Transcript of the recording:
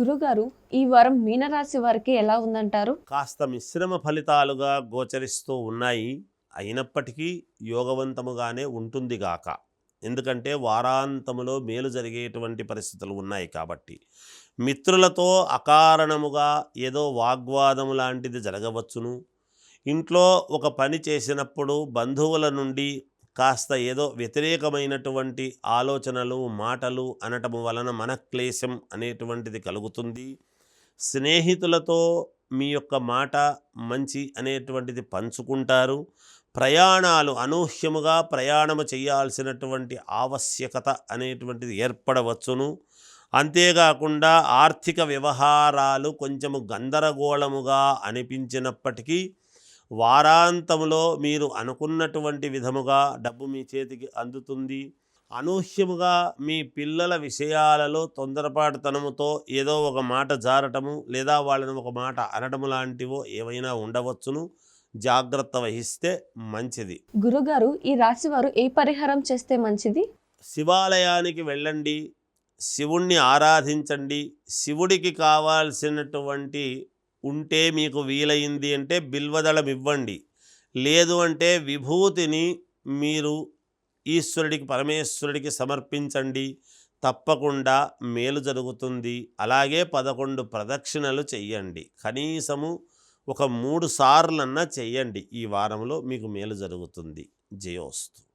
గురుగారు ఈ వారం మీనరాశి వారికి ఎలా ఉందంటారు? కాస్త మిశ్రమ ఫలితాలుగా గోచరిస్తూ ఉన్నాయి. అయినప్పటికీ యోగవంతముగానే ఉంటుంది గాక. ఎందుకంటే వారాంతములో మేలు జరిగేటువంటి పరిస్థితులు ఉన్నాయి కాబట్టి. మిత్రులతో అకారణముగా ఏదో వాగ్వాదం లాంటిది జరగవచ్చును. ఇంట్లో ఒక పని చేసినప్పుడు బంధువుల నుండి కాస్త ఏదో వ్యతిరేకమైనటువంటి ఆలోచనలు మాటలు అనటము వలన మనక్లేశం అనేటువంటిది కలుగుతుంది. స్నేహితులతో మీ యొక్క మాట మంచి అనేటువంటిది పంచుకుంటారు. ప్రయాణాలు అనూహ్యముగా ప్రయాణము చేయాల్సినటువంటి ఆవశ్యకత అనేటువంటిది ఏర్పడవచ్చును. అంతేకాకుండా ఆర్థిక వ్యవహారాలు కొంచెము గందరగోళముగా అనిపించినప్పటికీ వారాంతములో మీరు అనుకున్నటువంటి విధముగా డబ్బు మీ చేతికి అందుతుంది. అనూహ్యముగా మీ పిల్లల విషయాలలో తొందరపాటుతనముతో ఏదో ఒక మాట జారటము లేదా వాళ్ళని ఒక మాట అనడము లాంటివో ఏవైనా ఉండవచ్చును. జాగ్రత్త వహిస్తే మంచిది. గురుగారు ఈ రాశి వారు ఏ పరిహారం చేస్తే మంచిది? శివాలయానికి వెళ్ళండి. శివుణ్ణి ఆరాధించండి. శివుడికి కావాల్సినటువంటి ఉంటే మీకు వీలైంది అంటే బిల్వదళం ఇవ్వండి లేదు అంటే విభూతిని మీరు ఈశ్వరుడికి పరమేశ్వరుడికి సమర్పించండి. తప్పకుండా మేలు జరుగుతుంది. అలాగే పదకొండు ప్రదక్షిణలు చెయ్యండి. కనీసము ఒక మూడు సార్లన్నా చెయ్యండి. ఈ వారంలో మీకు మేలు జరుగుతుంది. జయోస్తు.